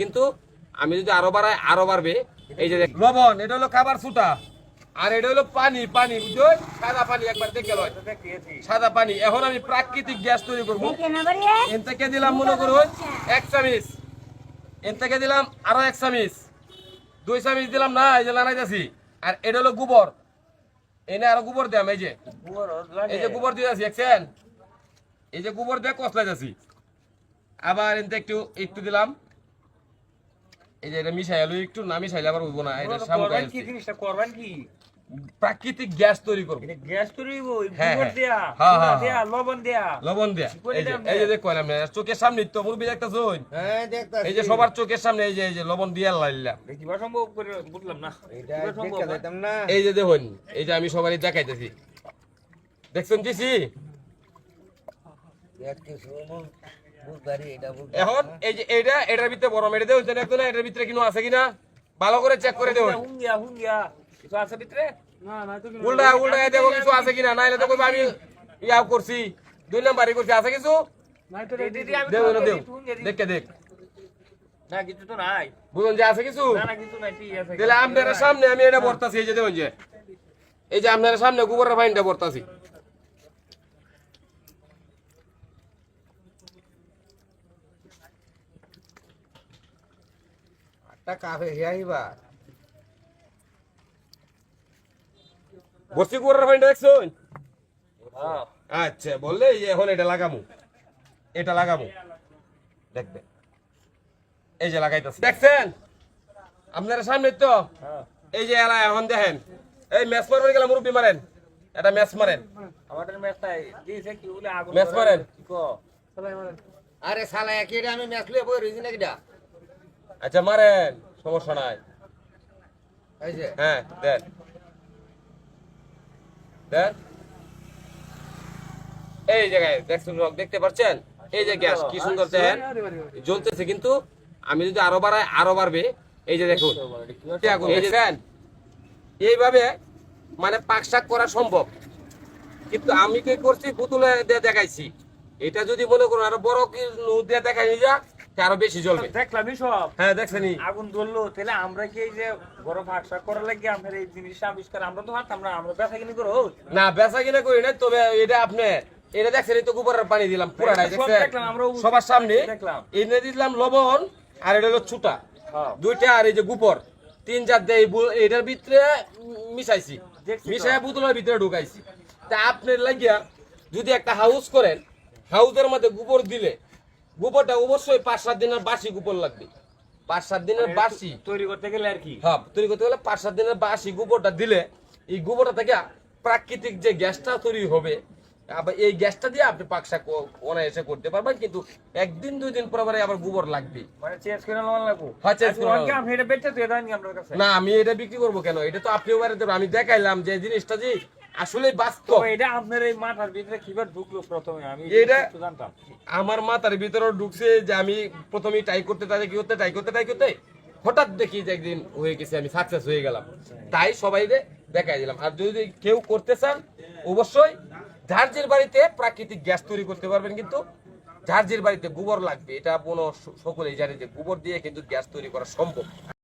কিন্তু আমি যদি আরও বাড়াই আরও বাড়বে। এই যে লবণ এটা হলো খাবার সুটা আর এটা হলো পানি পানি বুঝছ? সাদা পানি একবার দেখে লয়। সাদা পানি। এখন আমি প্রাকৃতিক গ্যাস তৈরি করব। এন থেকে দিলাম মনে করুন এক চামিচ। এন থেকে দিলাম আরও এক চামিচ। দুই চামিচ দিলাম না এই যে লাগাইতেছি। আর এটা হলো গোবর। এনে আরও গোবর দিলাম এই যে। এই যে গোবর দিয়ে আছি দেখছেন? এই যে গোবর দিয়ে কসলাইতেছি আবার এনতে একটু একটু দিলাম। এই যে এটা মিশাই আলু একটু না মিশাইলে আবার উঠবো না এটা সামনে করবেন কি জিনিসটা করবেন কি? প্রাকৃতিক গ্যাস তৈরি করব। এটা গ্যাস তৈরি হইব হ্যাঁ, হ্যাঁ। দেয়া হ্যাঁ, হ্যাঁ, লবণ দেয়া। লবণ দেয়া। এই যে। দেখো না চোখের সামনে তো মুরবি একটা জোন হ্যাঁ দেখতাছি। এই যে সবার চোখের সামনে এই যে এই যে লবণ দিয়ে লাইলাম। দেখিবা সম্ভব করে বুঝলাম না? এটা সম্ভব দেখতে না? এই যে দেখুন এই যে আমি সবারই দেখাইতেছি। দেখছেন দিছি দেখতেছি এটা এখন এই যে এইটা এটার ভিতরে বরম এটা দেখছেন একদম এটার ভিতরে কিনো আছে কিনা? ভালো করে চেক করে দেখুন হুঙ্গিয়া হুঙ্গিয়া। কিছু আছে ভিতরে? উল্টা উল্টা দেখো কিছু আছে কিনা? নাইলে তো কইবা আমি ইয়াও করছি। দুই নাম্বারই করছি আছে কিছু? দে, দে, দে, আমি দেব তোমাকে না দেব একটু দেখে দেখ। না কিছু তো নাই। বুঝুন যে আছে কিছু? না না কিছু নাই ঠিক আছে। তাহলে আপনার সামনে আমি এটা বর্তাছি এই যে দেখুন যে। এই যে আপনার সামনে গোবরের ফাইনটা বর্তাছি। একটা কাফে হিয়াইবা বস্তি গোবরের ফাইনটা দেখছুন হ্যাঁ আচ্ছা বললে এই যে এখন এটা লাগামু এটা লাগামু দেখবে এই যে লাগাইতেছি দেখছেন আপনার সামনে তো হ্যাঁ এই যে এলা এখন দেখেন এই ম্যাচ মারবেন গেলে মুরব্বী মারেন এটা ম্যাচ মারেন আমাদের মেস্তাই দিয়েছে কি বলে আগুন মেস মারেন। কি কো আরে শালা একই আমি ম্যাচ লয়ে বই রইছি নাকি ডা আচ্ছা মারেন। সমস্যা নাই। হ্যাঁ দেন। দেন। এই জায়গায় দেখছেন দেখতে পাচ্ছেন? এই যে গ্যাস কি সুন্দর দেখেন জ্বলতেছে কিন্তু আমি যদি আরও বাড়াই আরও বাড়বে। এই যে দেখুন। এই যে এইভাবে মানে পাক শাক করা সম্ভব। কিন্তু আমি কি করছি? পুতুলে দিয়ে দেখাইছি। এটা যদি মনে করুন আরও বড় কি দিয়ে দেখাই যা আরও বেশি জ্বলবে? দেখলামই সব। হ্যাঁ দেখছেনি আগুন ধরলো তাহলে আমরা কি এই যে বড় ভাগসা করার লাগে এই জিনিসটা আবিষ্কার আমরা তো আমরা বেচা কিনি করো না বেচা কিনা করি না তবে এটা আপনি এটা দেখছেন এই তো গোবরের পানি দিলাম পুরাটাই দেখছেন? সবার সামনে দেখলাম। এনে দিলাম লবণ আর এটা হলো ছুটা। হ্যাঁ। দুইটা আর এই যে গোবর। তিন চার দিয়ে এটার ভিতরে মিশাইছি। মিশাই বোতলের ভিতরে ঢুকাইছি। তা আপনার লাগিয়া যদি একটা হাউস করেন হাউসের মধ্যে গোবর দিলে গোবরটা অবশ্যই পাঁচ সাত দিনের বাসি গোবর লাগবে। পাঁচ সাত দিনের বাসি। তৈরি করতে গেলে আর কি? হ্যাঁ তৈরি করতে গেলে পাঁচ সাত দিনের বাসি গোবরটা দিলে এই গোবরটা থেকে প্রাকৃতিক যে গ্যাসটা তৈরি হবে আবার এই গ্যাসটা দিয়ে আপনি পাকশা অনায়াসে করতে পারবেন কিন্তু একদিন দুই দিন পর আবার গোবর লাগবে। মানে চেঞ্জ করে নেওয়া লাগবো? হ্যাঁ, change করে আপনি এটা বেচতে তুই দেন আপনার কাছে? না আমি এটা বিক্রি করব কেন? এটা তো আপনিও বাড়ি দেবেন। আমি দেখাইলাম যে জিনিসটা যে আসলে বাস্তব। এটা আপনার এই মাথার ভিতরে কীভাবে ঢুকলো প্রথমে? আমি এটা- জানতাম। আমার মাথার ভিতরে ঢুকছে যে আমি প্রথমে ট্রাই করতে ট্রাই কি করতে ট্রাই করতে ট্রাই করতে হঠাৎ দেখি যে একদিন হয়ে গেছে, আমি সাকসেস হয়ে গেলাম। তাই সবাই দেখাই দিলাম। আর যদি কেউ করতে চান, অবশ্যই ঝাড়জির বাড়িতে প্রাকৃতিক গ্যাস তৈরি করতে পারবেন, কিন্তু ঝাড়জির বাড়িতে গোবর লাগবে। এটা কোনো সকলেই জানে যে গোবর দিয়ে কিন্তু গ্যাস তৈরি করা সম্ভব।